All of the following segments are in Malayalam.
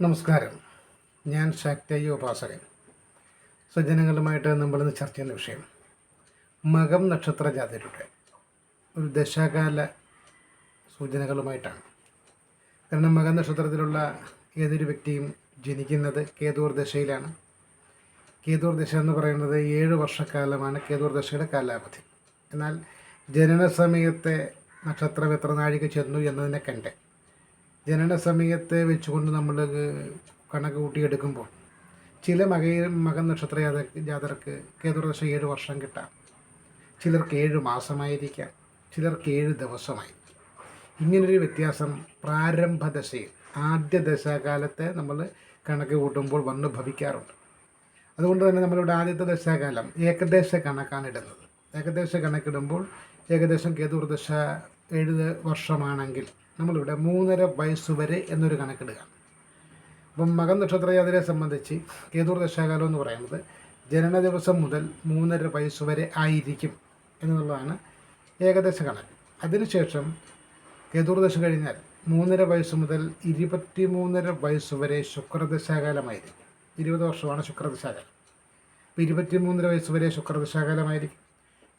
നമസ്കാരം. ഞാൻ ശക്തയ്യ ഉപാസകൻ. സജ്ജനങ്ങളുമായിട്ട് നമ്മളിന്ന് ചർച്ച ചെയ്യുന്ന വിഷയം മകം നക്ഷത്ര ജാതിയുടെ ഒരു ദശകാല സൂചനകളുമായിട്ടാണ്. കാരണം മകം നക്ഷത്രത്തിലുള്ള ഏതൊരു വ്യക്തിയും ജനിക്കുന്നത് കേതൂർ ദശയിലാണ്. കേതൂർ ദശ എന്ന് പറയുന്നത് ഏഴ് വർഷക്കാലമാണ് കേതൂർ ദശയുടെ കാലാവധി. എന്നാൽ ജനന സമയത്തെ നക്ഷത്രം എത്ര നാഴിക ചെന്നു എന്നതിനെ കണ്ട് ജനന സമയത്തെ വെച്ചുകൊണ്ട് നമ്മൾ കണക്ക് കൂട്ടിയെടുക്കുമ്പോൾ ചില മക മകൻ നക്ഷത്ര ജാത ജാതർക്ക് കേതുർദശ ഏഴ് വർഷം കിട്ടാം. ചിലർക്ക് ഏഴ് മാസമായിരിക്കാം ചിലർക്ക് ഏഴ് ദിവസമായിരിക്കും. ഇങ്ങനൊരു വ്യത്യാസം പ്രാരംഭദശയിൽ ആദ്യ ദശാകാലത്തെ നമ്മൾ കണക്ക് കൂട്ടുമ്പോൾ വന്ന് ഭവിക്കാറുണ്ട്. അതുകൊണ്ട് തന്നെ നമ്മളിവിടെ ആദ്യത്തെ ദശാകാലം ഏകദേശ കണക്കാണ് ഇടുന്നത്. ഏകദേശ കണക്കിടുമ്പോൾ ഏകദേശം കേതുർദശ ഏഴ് വർഷമാണെങ്കിൽ നമ്മളിവിടെ മൂന്നര വയസ്സ് വരെ എന്നൊരു കണക്കിടുക അപ്പം മകൻ നക്ഷത്രയാതിരെ സംബന്ധിച്ച് കേതുർ ദശാകാലം എന്ന് പറയുന്നത് ജനന ദിവസം മുതൽ മൂന്നര വയസ്സ് വരെ ആയിരിക്കും എന്നുള്ളതാണ് ഏകദേശ കണക്ക്. അതിനുശേഷം കേതുർ ദശ കഴിഞ്ഞാൽ മൂന്നര വയസ്സ് മുതൽ ഇരുപത്തി മൂന്നര വയസ്സ് വരെ ശുക്രദശാകാലമായിരിക്കും. ഇരുപത് വർഷമാണ് ശുക്രദശാകാലം. അപ്പോൾ ഇരുപത്തി മൂന്നര വയസ്സ് വരെ ശുക്രദശാകാലമായിരിക്കും.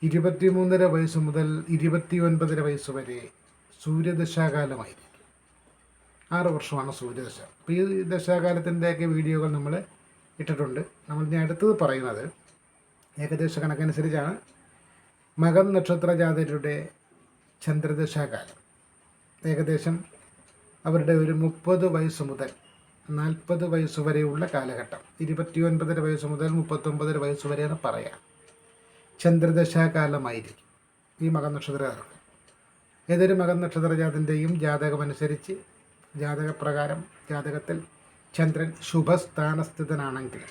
ഇരുപത്തി മൂന്നര വയസ്സ് മുതൽ ഇരുപത്തി ഒൻപതര വയസ്സ് വരെ സൂര്യദശാകാലമായിരിക്കും. ആറ് വർഷമാണ് സൂര്യദശ. അപ്പോൾ ഈ ദശാകാലത്തിന്റെയൊക്കെ വീഡിയോകൾ നമ്മൾ ഇട്ടിട്ടുണ്ട്. നമ്മൾ ഇനി അടുത്തത് പറയുന്നത് ഏകദേശ കണക്കനുസരിച്ചാണ് മകം നക്ഷത്ര ജാതരുടെ ചന്ദ്രദശാകാലം. ഏകദേശം അവരുടെ ഒരു മുപ്പത് വയസ്സ് മുതൽ നാൽപ്പത് വയസ്സ് വരെയുള്ള കാലഘട്ടം. ഇരുപത്തിയൊൻപതര വയസ്സ് മുതൽ മുപ്പത്തൊമ്പതര വയസ്സ് വരെയാണ് പറയാം. ചന്ദ്രദശാകാലമായിരിക്കും ഈ മകം നക്ഷത്രക്കാർക്ക്. ഏതൊരു മകൻ നക്ഷത്രജാതന്റെയും ജാതകമനുസരിച്ച് ജാതകപ്രകാരം ജാതകത്തിൽ ചന്ദ്രൻ ശുഭസ്ഥാനസ്ഥിതനാണെങ്കിൽ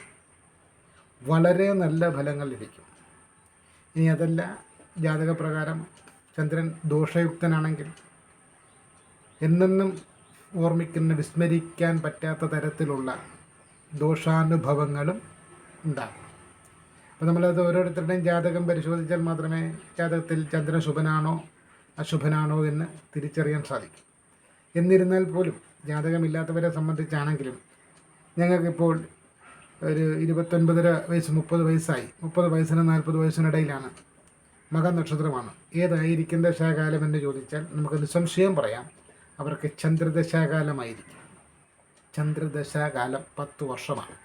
വളരെ നല്ല ഫലങ്ങൾ ലഭിക്കും. ഇനി അതല്ല ജാതകപ്രകാരം ചന്ദ്രൻ ദോഷയുക്തനാണെങ്കിൽ എന്നെന്നും ഓർമ്മിക്കുന്ന വിസ്മരിക്കാൻ പറ്റാത്ത തരത്തിലുള്ള ദോഷാനുഭവങ്ങളും ഉണ്ടാകും. അപ്പോൾ നമ്മളത് ഓരോരുത്തരുടെയും ജാതകം പരിശോധിച്ചാൽ മാത്രമേ ജാതകത്തിൽ ചന്ദ്രൻ ശുഭനാണോ അശുഭനാണോ എന്ന് തിരിച്ചറിയാൻ സാധിക്കും. എന്നിരുന്നാൽ പോലും ജാതകമില്ലാത്തവരെ സംബന്ധിച്ചാണെങ്കിലും ഞങ്ങൾക്കിപ്പോൾ ഒരു ഇരുപത്തൊൻപതര വയസ്സ് മുപ്പത് വയസ്സായി. മുപ്പത് വയസ്സിന് നാൽപ്പത് വയസ്സിനിടയിലാണ് മക നക്ഷത്രമാണ്. ഏതായിരിക്കും ദശാകാലം എന്ന് ചോദിച്ചാൽ നമുക്ക് നിസ്സംശയം പറയാം അവർക്ക് ചന്ദ്രദശാകാലമായിരിക്കും ചന്ദ്രദശാകാലം പത്ത് വർഷമാണ്.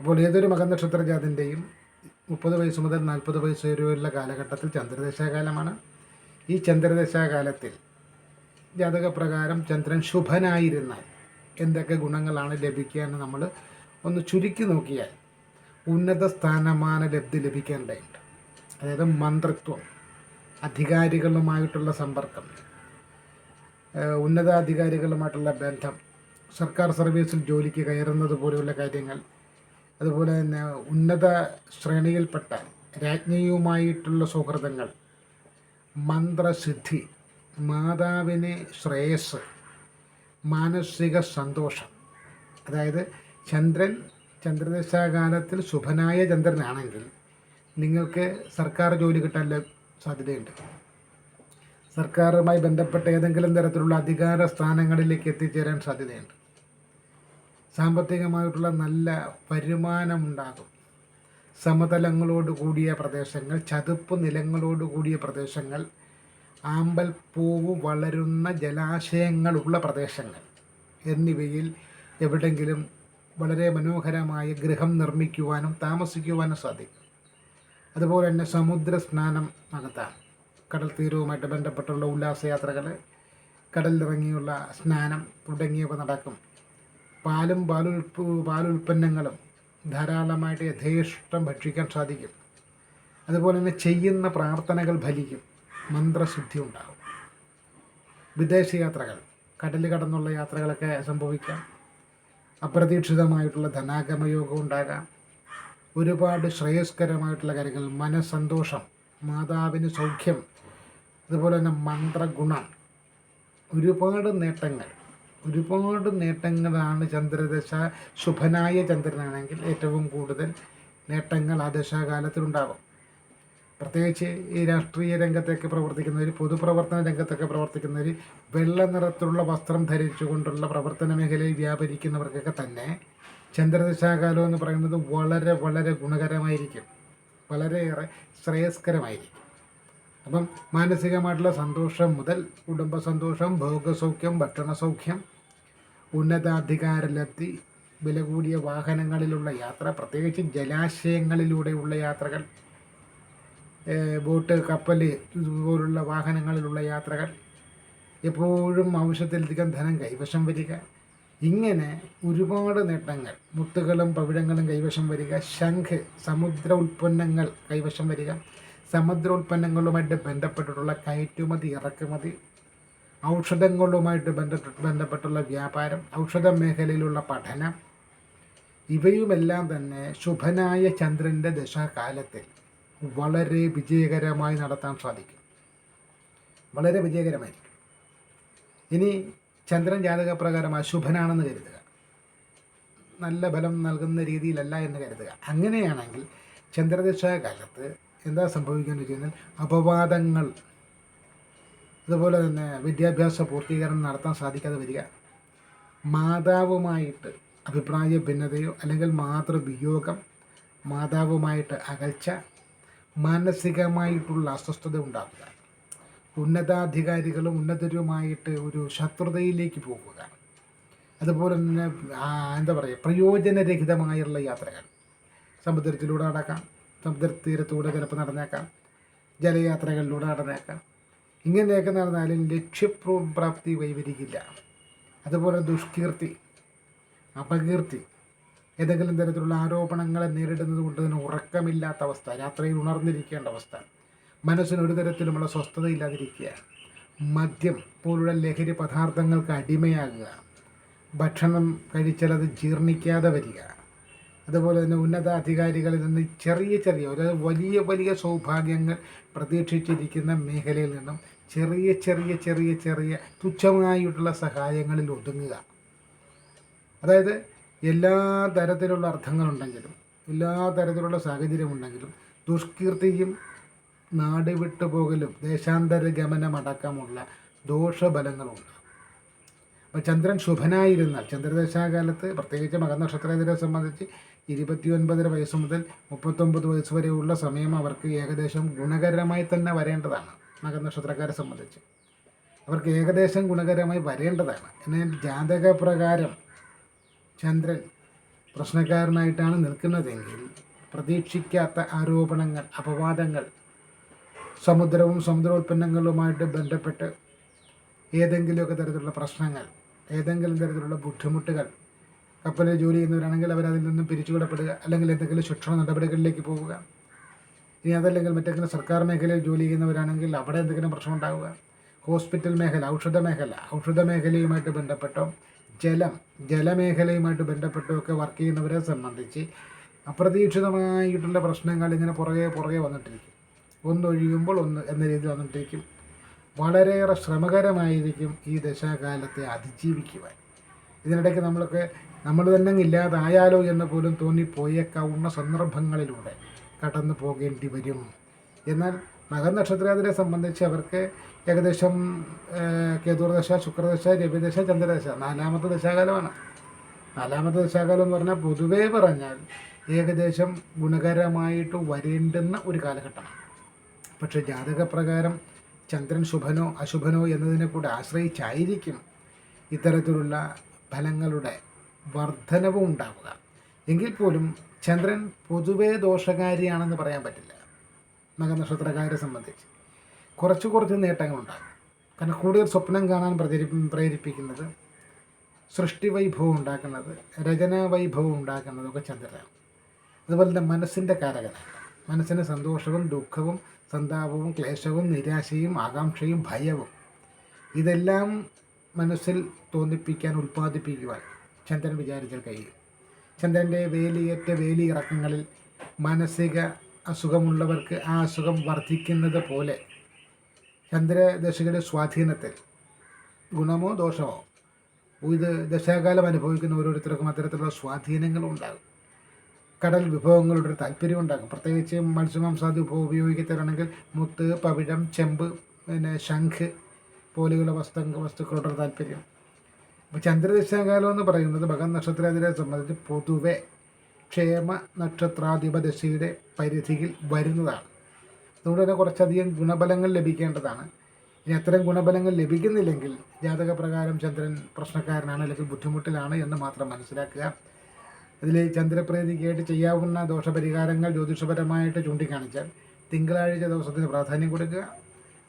അപ്പോൾ ഏതൊരു മകൻ നക്ഷത്ര ജാതിന്റെയും മുപ്പത് വയസ്സ് മുതൽ നാൽപ്പത് വയസ്സ് വരെയുള്ള കാലഘട്ടത്തിൽ ചന്ദ്രദശാകാലമാണ് ഈ ചന്ദ്രദശാകാലത്തിൽ ജാതകപ്രകാരം ചന്ദ്രൻ ശുഭനായിരുന്നാൽ എന്തൊക്കെ ഗുണങ്ങളാണ് ലഭിക്കുക എന്ന് നമ്മൾ ഒന്ന് ചുരുക്കി നോക്കിയാൽ ഉന്നത സ്ഥാനമാന ലബ്ധി ലഭിക്കേണ്ടതുണ്ട്. അതായത് മന്ത്രിത്വം അധികാരികളുമായിട്ടുള്ള സമ്പർക്കം ഉന്നതാധികാരികളുമായിട്ടുള്ള ബന്ധം സർക്കാർ സർവീസിൽ ജോലിക്ക് കയറുന്നത് പോലെയുള്ള കാര്യങ്ങൾ അതുപോലെ തന്നെ ഉന്നത ശ്രേണിയിൽപ്പെട്ട രാജ്ഞിയുമായിട്ടുള്ള സൗഹൃദങ്ങൾ മന്ത്രസിദ്ധി മാതാവിനെ ശ്രേയസ് മാനസിക സന്തോഷം. അതായത് ചന്ദ്രൻ ചന്ദ്രദശാകാലത്തിൽ ശുഭനായ ചന്ദ്രനാണെങ്കിൽ നിങ്ങൾക്ക് സർക്കാർ ജോലി കിട്ടാൻ സാധ്യതയുണ്ട്. സർക്കാരുമായി ബന്ധപ്പെട്ട ഏതെങ്കിലും തരത്തിലുള്ള അധികാര സ്ഥാനങ്ങളിലേക്ക് എത്തിച്ചേരാൻ സാധ്യതയുണ്ട്. സാമ്പത്തികമായിട്ടുള്ള നല്ല വരുമാനമുണ്ടാകും സമതലങ്ങളോട് കൂടിയ പ്രദേശങ്ങൾ ചതുപ്പ് നിലങ്ങളോട് കൂടിയ പ്രദേശങ്ങൾ ആമ്പൽ പൂവ് വളരുന്ന ജലാശയങ്ങളുള്ള പ്രദേശങ്ങൾ എന്നിവയിൽ എവിടെങ്കിലും വളരെ മനോഹരമായ ഗൃഹം നിർമ്മിക്കുവാനും താമസിക്കുവാനും സാധിക്കും. അതുപോലെ തന്നെ സമുദ്ര സ്നാനം നടത്താം. കടൽ തീരവുമായിട്ട് ബന്ധപ്പെട്ടുള്ള ഉല്ലാസയാത്രകൾ കടലിറങ്ങിയുള്ള സ്നാനം തുടങ്ങിയവ നടക്കും. പാലും പാലുൽപ്പ് പാലുൽപ്പന്നങ്ങളും ധാരാളമായിട്ട് യഥേഷ്ടം ഭക്ഷിക്കാൻ സാധിക്കും. അതുപോലെ തന്നെ ചെയ്യുന്ന പ്രാർത്ഥനകൾ ഫലിക്കും. മന്ത്രശുദ്ധി ഉണ്ടാകും വിദേശ യാത്രകൾ കടൽ കടന്നുള്ള യാത്രകളൊക്കെ സംഭവിക്കാം. അപ്രതീക്ഷിതമായിട്ടുള്ള ധനാഗമയോഗം ഉണ്ടാകാം. ഒരുപാട് ശ്രേയസ്കരമായിട്ടുള്ള കാര്യങ്ങൾ മനസ്സന്തോഷം മാതാവിന് സൗഖ്യം അതുപോലെ തന്നെ മന്ത്രഗുണം ഒരുപാട് നേട്ടങ്ങൾ. ഒരുപാട് നേട്ടങ്ങളാണ് ചന്ദ്രദശ ശുഭനായ ചന്ദ്രനാണെങ്കിൽ ഏറ്റവും കൂടുതൽ നേട്ടങ്ങൾ ആ ദശാകാലത്തിലുണ്ടാകും. പ്രത്യേകിച്ച് ഈ രാഷ്ട്രീയ രംഗത്തൊക്കെ പ്രവർത്തിക്കുന്നവർ പൊതുപ്രവർത്തന രംഗത്തൊക്കെ പ്രവർത്തിക്കുന്നവർ വെള്ള നിറത്തിലുള്ള വസ്ത്രം ധരിച്ചുകൊണ്ടുള്ള പ്രവർത്തന മേഖലയിൽ വ്യാപരിക്കുന്നവർക്കൊക്കെ തന്നെ ചന്ദ്രദശാകാലം എന്ന് പറയുന്നത് വളരെ വളരെ ഗുണകരമായിരിക്കും. വളരെയേറെ ശ്രേയസ്കരമായിരിക്കും. അപ്പം മാനസികമായിട്ടുള്ള സന്തോഷം മുതൽ കുടുംബ സന്തോഷം ഭോഗസൗഖ്യം ഭക്ഷണ സൗഖ്യം ഉന്നതാധികാര ലബ്ധി വില കൂടിയ വാഹനങ്ങളിലുള്ള യാത്ര പ്രത്യേകിച്ച് ജലാശയങ്ങളിലൂടെയുള്ള യാത്രകൾ ബോട്ട് കപ്പൽ പോലുള്ള വാഹനങ്ങളിലുള്ള യാത്രകൾ എപ്പോഴും ആവശ്യത്തിലധികം ധനം കൈവശം വരിക. ഇങ്ങനെ ഒരുപാട് നേട്ടങ്ങൾ മുത്തുകളും പവിഴങ്ങളും കൈവശം വരിക. ശംഖ് സമുദ്ര ഉൽപ്പന്നങ്ങൾ കൈവശം വരിക. സമുദ്ര ഉൽപ്പന്നങ്ങളുമായിട്ട് ബന്ധപ്പെട്ടിട്ടുള്ള കയറ്റുമതി ഇറക്കുമതി ഔഷധങ്ങളുമായിട്ട് ബന്ധപ്പെട്ട ബന്ധപ്പെട്ടുള്ള വ്യാപാരം ഔഷധ മേഖലയിലുള്ള പഠനം ഇവയുമെല്ലാം തന്നെ ശുഭനായ ചന്ദ്രന്റെ ദശാകാലത്തിൽ വളരെ വിജയകരമായി നടത്താൻ സാധിക്കും. വളരെ വിജയകരമായിരിക്കും. ഇനി ചന്ദ്രൻ ജാതകപ്രകാരം അശുഭനാണെന്ന് കരുതുക. നല്ല ഫലം നൽകുന്ന രീതിയിലല്ല എന്ന് കരുതുക. അങ്ങനെയാണെങ്കിൽ ചന്ദ്രദശാകാലത്ത് എന്താ സംഭവിക്കുന്നത് അപവാദങ്ങൾ. അതുപോലെ തന്നെ വിദ്യാഭ്യാസ പൂർത്തീകരണം നടത്താൻ സാധിക്കാതെ വരിക. മാതാവുമായിട്ട് അഭിപ്രായ ഭിന്നതയോ അല്ലെങ്കിൽ മാതൃവിയോഗം മാതാവുമായിട്ട് അകൽച്ച മാനസികമായിട്ടുള്ള അസ്വസ്ഥത ഉണ്ടാകുക ഉന്നതാധികാരികളും ഉന്നതരുമായിട്ട് ഒരു ശത്രുതയിലേക്ക് പോകുക. അതുപോലെ തന്നെ എന്താ പറയുക പ്രയോജനരഹിതമായുള്ള യാത്രകൾ. സമുദ്രത്തിലൂടെ നടക്കാം സമുദ്രതീരത്തൂടെ ചിലപ്പോൾ നടന്നേക്കാം ജലയാത്രകളിലൂടെ നടന്നേക്കാം. ഇങ്ങനെയൊക്കെ നടന്നാലും ലക്ഷ്യപ്രാപ്തി കൈവരിക്കില്ല അതുപോലെ ദുഷ്കീർത്തി അപകീർത്തി ഏതെങ്കിലും തരത്തിലുള്ള ആരോപണങ്ങളെ നേരിടുന്നത് കൊണ്ട് തന്നെ ഉറക്കമില്ലാത്ത അവസ്ഥ രാത്രിയിൽ ഉണർന്നിരിക്കേണ്ട അവസ്ഥ മനസ്സിന് ഒരു തരത്തിലുമുള്ള സ്വസ്ഥതയില്ലാതിരിക്കുക മദ്യം പോലുള്ള ലഹരി പദാർത്ഥങ്ങൾക്ക് അടിമയാകുക ഭക്ഷണം കഴിച്ചാൽ അത് ജീർണിക്കാതെ വരിക അതുപോലെ തന്നെ ഉന്നത അധികാരികളിൽ നിന്ന് ചെറിയ ചെറിയ ഒരു വലിയ വലിയ സൗഭാഗ്യങ്ങൾ പ്രതീക്ഷിച്ചിരിക്കുന്ന മേഖലയിൽ നിന്നും ചെറിയ ചെറിയ ചെറിയ ചെറിയ തുച്ഛമായിട്ടുള്ള സഹായങ്ങളിൽ ഒതുങ്ങുക. അതായത് എല്ലാ തരത്തിലുള്ള അർത്ഥങ്ങളുണ്ടെങ്കിലും എല്ലാ തരത്തിലുള്ള സാഹചര്യമുണ്ടെങ്കിലും ദുഷ്കീർത്തിയും നാട് വിട്ടുപോകലും ദേശാന്തര ഗമനമടക്കമുള്ള ദോഷഫലങ്ങളുണ്ട്. അപ്പോൾ ചന്ദ്രൻ ശുഭനായിരുന്നാൽ ചന്ദ്രദശാകാലത്ത് പ്രത്യേകിച്ച് മകനക്ഷത്രത്തിനെ സംബന്ധിച്ച് ഇരുപത്തിയൊൻപതര വയസ്സ് മുതൽ മുപ്പത്തൊമ്പത് വയസ്സ് വരെയുള്ള സമയം അവർക്ക് ഏകദേശം ഗുണകരമായി തന്നെ വരേണ്ടതാണ് മകനക്ഷത്രക്കാരെ സംബന്ധിച്ച്. അവർക്ക് ഏകദേശം ഗുണകരമായി വരേണ്ടതാണ്. എന്നാൽ ജാതകപ്രകാരം ചന്ദ്രൻ പ്രശ്നക്കാരനായിട്ടാണ് നിൽക്കുന്നതെങ്കിൽ പ്രതീക്ഷിക്കാത്ത ആരോപണങ്ങൾ അപവാദങ്ങൾ സമുദ്രവും സമുദ്രോൽപ്പന്നങ്ങളുമായിട്ട് ബന്ധപ്പെട്ട് ഏതെങ്കിലുമൊക്കെ തരത്തിലുള്ള പ്രശ്നങ്ങൾ ഏതെങ്കിലും തരത്തിലുള്ള ബുദ്ധിമുട്ടുകൾ കപ്പലിൽ ജോലി ചെയ്യുന്നവരാണെങ്കിൽ അവരതിൽ നിന്നും പിരിച്ചുവിടപ്പെടുക. അല്ലെങ്കിൽ എന്തെങ്കിലും ശിക്ഷണ നടപടികളിലേക്ക് പോവുക ഇനി അതല്ലെങ്കിൽ മറ്റെങ്കിലും സർക്കാർ മേഖലയിൽ ജോലി ചെയ്യുന്നവരാണെങ്കിൽ അവിടെ എന്തെങ്കിലും പ്രശ്നം ഉണ്ടാവുക ഹോസ്പിറ്റൽ മേഖല ഔഷധ മേഖല ഔഷധ മേഖലയുമായിട്ട് ബന്ധപ്പെട്ടോ ജലം ജലമേഖലയുമായിട്ട് ബന്ധപ്പെട്ടോ ഒക്കെ വർക്ക് ചെയ്യുന്നവരെ സംബന്ധിച്ച് അപ്രതീക്ഷിതമായിട്ടുള്ള പ്രശ്നങ്ങൾ ഇങ്ങനെ പുറകെ പുറകെ വന്നിട്ടിരിക്കും. ഒന്നൊഴിയുമ്പോൾ ഒന്ന് എന്ന രീതിയിൽ വന്നിട്ടിരിക്കും. വളരെയേറെ ശ്രമകരമായിരിക്കും ഈ ദശാകാലത്തെ അതിജീവിക്കുവാൻ. ഇതിനിടയ്ക്ക് നമ്മളൊക്കെ നമ്മൾ തന്നെ ഇല്ലാതായാലോ എന്ന് പോലും തോന്നിപ്പോയേക്കാവുന്ന സന്ദർഭങ്ങളിലൂടെ കടന്നു പോകേണ്ടി വരും. എന്നാൽ മകനക്ഷത്രാതിരെ സംബന്ധിച്ച് അവർക്ക് ഏകദേശം കേതുർദശ ശുക്രദശ രവിദശ ചന്ദ്രദശ നാലാമത്തെ ദശാകാലമാണ്. നാലാമത്തെ ദശാകാലം എന്ന് പറഞ്ഞാൽ പൊതുവേ പറഞ്ഞാൽ ഏകദേശം ഗുണകരമായിട്ട് വരേണ്ടുന്ന ഒരു കാലഘട്ടമാണ്. പക്ഷേ ജാതകപ്രകാരം ചന്ദ്രൻ ശുഭനോ അശുഭനോ എന്നതിനെ കൂടെ ആശ്രയിച്ചായിരിക്കും ഇത്തരത്തിലുള്ള ഫലങ്ങളുടെ വർധനവും ഉണ്ടാവുക. എങ്കിൽ പോലും ചന്ദ്രൻ പൊതുവേ ദോഷകാരിയാണെന്ന് പറയാൻ പറ്റില്ല. മകനക്ഷത്രക്കാരെ സംബന്ധിച്ച്. കുറച്ച് കുറച്ച് നേട്ടങ്ങളുണ്ടാകും. കാരണം കൂടുതൽ സ്വപ്നം കാണാൻ പ്രചരി പ്രേരിപ്പിക്കുന്നത് സൃഷ്ടി വൈഭവം ഉണ്ടാക്കുന്നത് രചനാ വൈഭവം ഉണ്ടാക്കുന്നതൊക്കെ ചന്ദ്രനാണ്. അതുപോലെ തന്നെ മനസ്സിന്റെ കാരകനാണ് മനസ്സിന് സന്തോഷവും ദുഃഖവും സന്താപവും ക്ലേശവും നിരാശയും ആകാംക്ഷയും ഭയവും. ഇതെല്ലാം മനസ്സിൽ തോന്നിപ്പിക്കാൻ ഉൽപ്പാദിപ്പിക്കുവാൻ ചന്ദ്രൻ വിചാരിച്ചാൽ കഴിയും. ചന്ദ്രന്റെ വേലിയേറ്റ വേലിയിറക്കങ്ങളിൽ മാനസിക അസുഖമുള്ളവർക്ക് ആ അസുഖം വർദ്ധിക്കുന്നത് പോലെ ചന്ദ്രദശയുടെ സ്വാധീനത്തിൽ ഗുണമോ ദോഷമോ? ഇത് ദശാകാലം അനുഭവിക്കുന്ന ഓരോരുത്തർക്കും അത്തരത്തിലുള്ള സ്വാധീനങ്ങളും ഉണ്ടാകും. കടൽ വിഭവങ്ങളുടെ ഒരു താല്പര്യം ഉണ്ടാകും. പ്രത്യേകിച്ച് മത്സ്യമാംസാദി ഉപയോഗിക്കത്തരാണെങ്കിൽ മുത്ത് പവിഴം ചെമ്പ് പിന്നെ ശംഖ് പോലെയുള്ള വസ്തു വസ്തുക്കളുടെ താല്പര്യം. അപ്പോൾ ചന്ദ്രദശാകാലം എന്ന് പറയുന്നത് ഭഗവത് നക്ഷത്രാതിരെ സംബന്ധിച്ച് പൊതുവെ ക്ഷേമ നക്ഷത്രാധിപദശയുടെ പരിധിയിൽ വരുന്നതാണ്. അതുകൊണ്ട് തന്നെ കുറച്ചധികം ഗുണഫലങ്ങൾ ലഭിക്കേണ്ടതാണ്. ഇനി അത്തരം ഗുണഫലങ്ങൾ ലഭിക്കുന്നില്ലെങ്കിൽ ജാതക പ്രകാരം ചന്ദ്രൻ പ്രശ്നക്കാരനാണ് അല്ലെങ്കിൽ ബുദ്ധിമുട്ടിലാണ് എന്ന് മാത്രം മനസ്സിലാക്കുക. അതിൽ ചന്ദ്രപ്രീതിക്കായിട്ട് ചെയ്യാവുന്ന ദോഷപരിഹാരങ്ങൾ ജ്യോതിഷപരമായിട്ട് ചൂണ്ടിക്കാണിച്ചാൽ തിങ്കളാഴ്ച ദിവസത്തിന് പ്രാധാന്യം കൊടുക്കുക.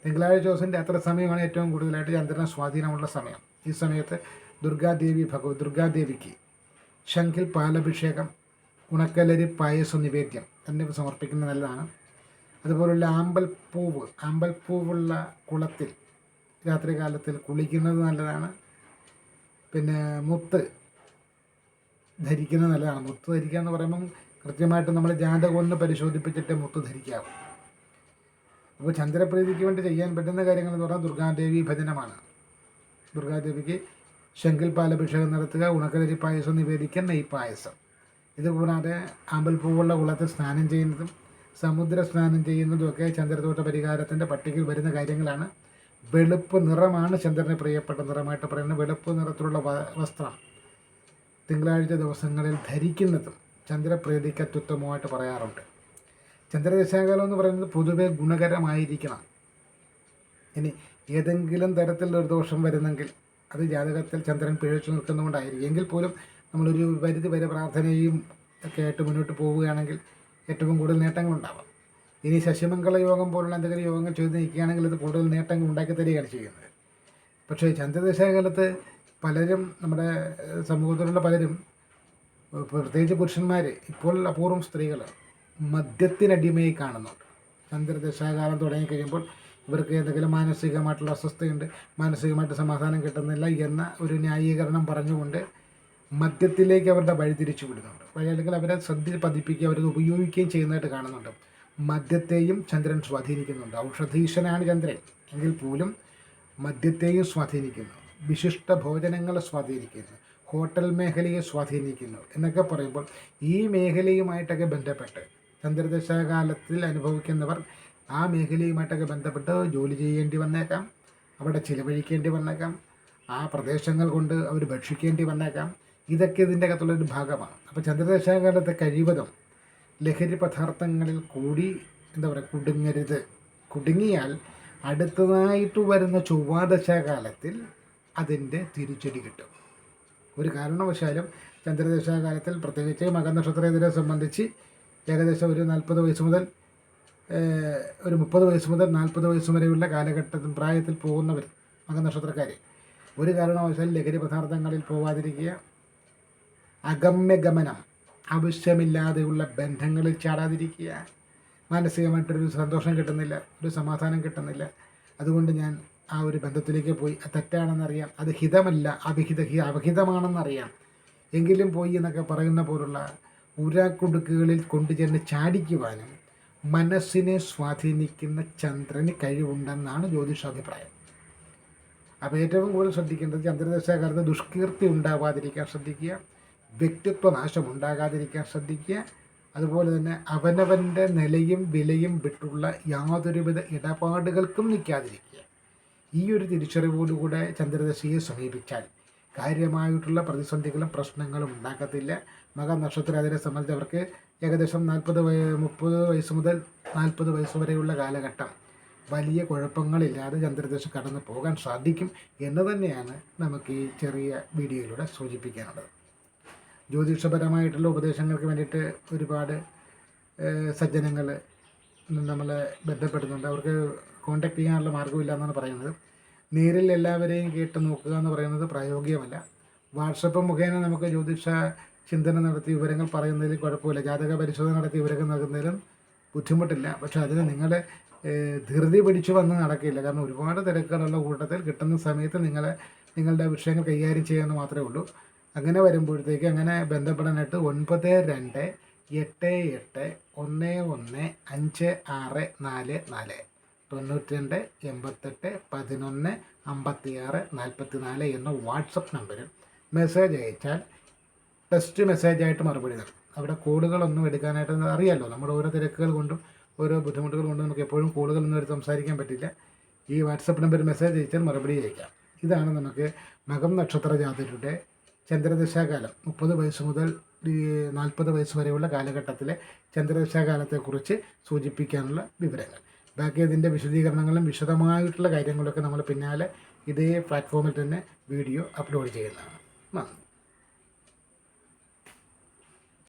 തിങ്കളാഴ്ച ദിവസത്തിന്റെ അത്ര സമയമാണ് ഏറ്റവും കൂടുതലായിട്ട് ചന്ദ്രന് സ്വാധീനമുള്ള സമയം. ഈ സമയത്ത് ദുർഗാദേവി ഭഗവ ദുർഗാദേവിക്ക് ശംഖിൽ പാലഭിഷേകം ഉണക്കലരി പായസ നിവേദ്യം എന്നിവ സമർപ്പിക്കുന്ന നല്ലതാണ്. അതുപോലുള്ള ആമ്പൽപ്പൂവ് ആമ്പൽപ്പൂവുള്ള കുളത്തിൽ രാത്രികാലത്തിൽ കുളിക്കുന്നത് നല്ലതാണ്. പിന്നെ മുത്ത് ധരിക്കുന്നത് നല്ലതാണ്. മുത്ത് ധരിക്കുക എന്ന് പറയുമ്പം കൃത്യമായിട്ട് നമ്മൾ ജാതകം ഒന്ന് പരിശോധിപ്പിച്ചിട്ട് മുത്ത് ധരിക്കാവും. അപ്പോൾ ചന്ദ്രപ്രീതിക്ക് വേണ്ടി ചെയ്യാൻ പറ്റുന്ന കാര്യങ്ങൾ എന്ന് പറഞ്ഞാൽ ദുർഗാദേവി ഭജനമാണ്. ദുർഗാദേവിക്ക് ശങ്കിൽ പാലഭിഷേകം നടത്തുക ഉണക്കലരി പായസം നിവേദിക്കുക നെയ് പായസം. ഇത് കൂടാതെ അമ്പൽപ്പൂവുള്ള കുളത്തിൽ സ്നാനം ചെയ്യുന്നതും സമുദ്ര സ്നാനം ചെയ്യുന്നതും ഒക്കെ ചന്ദ്രദോഷ പരിഹാരത്തിന്റെ പട്ടികയിൽ വരുന്ന കാര്യങ്ങളാണ്. വെളുപ്പ് നിറമാണ് ചന്ദ്രന് പ്രിയപ്പെട്ട നിറമായിട്ട് പറയുന്നത്. വെളുപ്പ് നിറത്തിലുള്ള വസ്ത്രം തിങ്കളാഴ്ച ദിവസങ്ങളിൽ ധരിക്കുന്നതും ചന്ദ്രപ്രീതിക്ക് അത്യുത്തമമായിട്ട് പറയാറുണ്ട്. ചന്ദ്രദശാകാലം എന്ന് പറയുന്നത് പൊതുവെ ഗുണകരമായിരിക്കണം. ഇനി ഏതെങ്കിലും തരത്തിലൊരു ദോഷം വരുന്നെങ്കിൽ അത് ജാതകത്തിൽ ചന്ദ്രൻ പിഴച്ചു നിൽക്കുന്നതുകൊണ്ടായിരിക്കും. എങ്കിൽ പോലും നമ്മളൊരു പരിധി വരെ പ്രാർത്ഥനയും ഒക്കെ ആയിട്ട് മുന്നോട്ട് പോവുകയാണെങ്കിൽ ഏറ്റവും കൂടുതൽ നേട്ടങ്ങളുണ്ടാവാം ഇനി ശശിമംഗള യോഗം പോലുള്ള എന്തെങ്കിലും യോഗങ്ങൾ ചെയ്ത് നിൽക്കുകയാണെങ്കിൽ ഇത് കൂടുതൽ നേട്ടങ്ങൾ ഉണ്ടാക്കി തരികയാണ് ചെയ്യുന്നത്. പക്ഷേ ചന്ദ്രദശാകാലത്ത് പലരും നമ്മുടെ സമൂഹത്തിലുള്ള പലരും പ്രത്യേകിച്ച് പുരുഷന്മാർ ഇപ്പോൾ അപൂർവം സ്ത്രീകൾ മദ്യത്തിനടിമയായി കാണുന്നുണ്ട്. ചന്ദ്രദശാകാലം തുടങ്ങിക്കഴിയുമ്പോൾ ഇവർക്ക് എന്തെങ്കിലും മാനസികമായിട്ടുള്ള അസ്വസ്ഥയുണ്ട് മാനസികമായിട്ട് സമാധാനം കിട്ടുന്നില്ല എന്ന ഒരു ന്യായീകരണം പറഞ്ഞുകൊണ്ട് മദ്യത്തിലേക്ക് അവരുടെ വഴി തിരിച്ചു വിടുന്നുണ്ട്. വഴി അല്ലെങ്കിൽ അവരെ ശ്രദ്ധയിൽ പതിപ്പിക്കുകയും അവരത് ഉപയോഗിക്കുകയും ചെയ്യുന്നതായിട്ട് കാണുന്നുണ്ട്. മദ്യത്തെയും ചന്ദ്രൻ സ്വാധീനിക്കുന്നുണ്ട്. ഔഷധീശനാണ് ചന്ദ്രൻ. എങ്കിൽ പോലും മദ്യത്തെയും സ്വാധീനിക്കുന്നു. വിശിഷ്ട ഭോജനങ്ങളെ സ്വാധീനിക്കുന്നു. ഹോട്ടൽ മേഖലയെ സ്വാധീനിക്കുന്നു. എന്നൊക്കെ പറയുമ്പോൾ ഈ മേഖലയുമായിട്ടൊക്കെ ബന്ധപ്പെട്ട് ചന്ദ്രദശാകാലത്തിൽ അനുഭവിക്കുന്നവർ ആ മേഖലയുമായിട്ടൊക്കെ ബന്ധപ്പെട്ട് ജോലി ചെയ്യേണ്ടി വന്നേക്കാം. അവിടെ ചിലവഴിക്കേണ്ടി വന്നേക്കാം. ആ പ്രദേശങ്ങൾ കൊണ്ട് അവർ ഭക്ഷിക്കേണ്ടി വന്നേക്കാം. ഇതൊക്കെ ഇതിന്റെ അകത്തുള്ളൊരു ഭാഗമാണ്. അപ്പോൾ ചന്ദ്രദേശകാലത്തെ കഴിവതും ലഹരി പദാർത്ഥങ്ങളിൽ കൂടി എന്താ പറയുക കുടുങ്ങരുത്. കുടുങ്ങിയാൽ അടുത്തതായിട്ട് വരുന്ന ചൊവ്വാദശാകാലത്തിൽ അതിന്റെ തിരിച്ചടി കിട്ടും. ഒരു കാരണവശാലും ചന്ദ്രദശാകാലത്തിൽ പ്രത്യേകിച്ച് മകനക്ഷത്രത്തിനെ സംബന്ധിച്ച് ഏകദേശം ഒരു നാൽപ്പത് വയസ്സ് മുതൽ ഒരു മുപ്പത് വയസ്സ് മുതൽ നാൽപ്പത് വയസ്സ് വരെയുള്ള കാലഘട്ടത്തിൽ പ്രായത്തിൽ പോകുന്നവർ മകനക്ഷത്രക്കാർ ഒരു കാരണവശാലും ലഹരി പദാർത്ഥങ്ങളിൽ പോവാതിരിക്കുക. അഗമ്യഗമനം ആവശ്യമില്ലാതെയുള്ള ബന്ധങ്ങളിൽ ചാടാതിരിക്കുക. മാനസികമായിട്ടൊരു സന്തോഷം കിട്ടുന്നില്ല ഒരു സമാധാനം കിട്ടുന്നില്ല. അതുകൊണ്ട് ഞാൻ ആ ഒരു ബന്ധത്തിലേക്ക് പോയി. അത് തെറ്റാണെന്നറിയാം അത് ഹിതമല്ല അഭിഹിത അപഹിതമാണെന്നറിയാം എങ്കിലും പോയി എന്നൊക്കെ പറയുന്ന പോലുള്ള ഉരാക്കുടുക്കുകളിൽ കൊണ്ടുചെന്ന് ചാടിക്കുവാനും മനസ്സിനെ സ്വാധീനിക്കുന്ന ചന്ദ്രന് കഴിവുണ്ടെന്നാണ് ജ്യോതിഷാഭിപ്രായം. അപ്പോൾ ഏറ്റവും കൂടുതൽ ശ്രദ്ധിക്കേണ്ടത് ചന്ദ്രദശാകാലത്ത് ദുഷ്കീർത്തി ഉണ്ടാവാതിരിക്കാൻ ശ്രദ്ധിക്കുക വ്യക്തിത്വനാശം ഉണ്ടാകാതിരിക്കാൻ ശ്രദ്ധിക്കുക അതുപോലെ തന്നെ അവനവന്റെ നിലയും വിലയും വിട്ടുള്ള യാതൊരുവിധ ഇടപാടുകൾക്കും നിൽക്കാതിരിക്കുക. ഈ ഒരു തിരിച്ചറിവോടുകൂടെ ചന്ദ്രദശയെ സമീപിച്ചാൽ കാര്യമായിട്ടുള്ള പ്രതിസന്ധികളും പ്രശ്നങ്ങളും ഉണ്ടാക്കത്തില്ല മകനക്ഷത്രം അതിനെ സംബന്ധിച്ച് അവർക്ക് ഏകദേശം നാൽപ്പത് വയ മുപ്പത് വയസ്സ് മുതൽ നാൽപ്പത് വയസ്സ് വരെയുള്ള കാലഘട്ടം. വലിയ കുഴപ്പങ്ങളില്ലാതെ ചന്ദ്രദേശം കടന്നു പോകാൻ സാധിക്കും എന്ന് തന്നെയാണ് നമുക്ക് ഈ ചെറിയ വീഡിയോയിലൂടെ സൂചിപ്പിക്കാനുള്ളത്. ജ്യോതിഷപരമായിട്ടുള്ള ഉപദേശങ്ങൾക്ക് വേണ്ടിയിട്ട് ഒരുപാട് സജ്ജനങ്ങൾ നമ്മളെ ബന്ധപ്പെടുന്നുണ്ട്. അവർക്ക് കോണ്ടാക്ട് ചെയ്യാനുള്ള മാർഗമില്ല എന്നാണ് പറയുന്നത്. നേരിൽ എല്ലാവരെയും കേട്ട് നോക്കുക എന്ന് പറയുന്നത് പ്രായോഗികമല്ല വാട്സപ്പ് മുഖേന നമുക്ക് ജ്യോതിഷ ചിന്തന നടത്തി വിവരങ്ങൾ പറയുന്നതിൽ കുഴപ്പമില്ല. ജാതക പരിശോധന നടത്തി വിവരങ്ങൾ നൽകുന്നതിലും ബുദ്ധിമുട്ടില്ല. പക്ഷെ അതിന് നിങ്ങളെ ധൃതി പിടിച്ചു വന്ന് നടക്കില്ല. കാരണം ഒരുപാട് തിരക്കുകളുള്ള കൂട്ടത്തിൽ കിട്ടുന്ന സമയത്ത് നിങ്ങളെ നിങ്ങളുടെ വിഷയങ്ങൾ കൈകാര്യം ചെയ്യാമെന്ന് മാത്രമേ ഉള്ളൂ. അങ്ങനെ വരുമ്പോഴത്തേക്ക് അങ്ങനെ ബന്ധപ്പെടാനായിട്ട് ഒൻപത് രണ്ട് എട്ട് എട്ട് ഒന്ന് ഒന്ന് അഞ്ച് ആറ് നാല് നാല് തൊണ്ണൂറ്റി രണ്ട് എൺപത്തെട്ട് പതിനൊന്ന് അമ്പത്തിയാറ് നാൽപ്പത്തി നാല് എന്ന വാട്സപ്പ് നമ്പറിൽ മെസ്സേജ് അയച്ചാൽ ടെസ്റ്റ് മെസ്സേജായിട്ട് മറുപടി തരും. അവിടെ കോളുകളൊന്നും എടുക്കാനായിട്ട് അറിയാമല്ലോ നമ്മുടെ ഓരോ തിരക്കുകൾ കൊണ്ടും ഓരോ ബുദ്ധിമുട്ടുകൾ കൊണ്ടും നമുക്ക് എപ്പോഴും കോളുകളൊന്നും എടുത്ത് സംസാരിക്കാൻ പറ്റില്ല. ഈ വാട്സപ്പ് നമ്പർ മെസ്സേജ് അയച്ചാൽ മറുപടി അയക്കാം. ഇതാണ് നമുക്ക് മകം നക്ഷത്ര ജാതരുടെ ചന്ദ്രദശാകാലം. മുപ്പത് വയസ്സ് മുതൽ നാൽപ്പത് വയസ്സ് വരെയുള്ള കാലഘട്ടത്തിലെ ചന്ദ്രദശാകാലത്തെക്കുറിച്ച് സൂചിപ്പിക്കാനുള്ള വിവരങ്ങൾ. ബാക്കി ഇതിന്റെ വിശദീകരണങ്ങളും വിശദമായിട്ടുള്ള കാര്യങ്ങളൊക്കെ നമ്മൾ പിന്നാലെ ഇതേ പ്ലാറ്റ്ഫോമിൽ തന്നെ വീഡിയോ അപ്ലോഡ് ചെയ്യുന്നതാണ്. നന്ദി.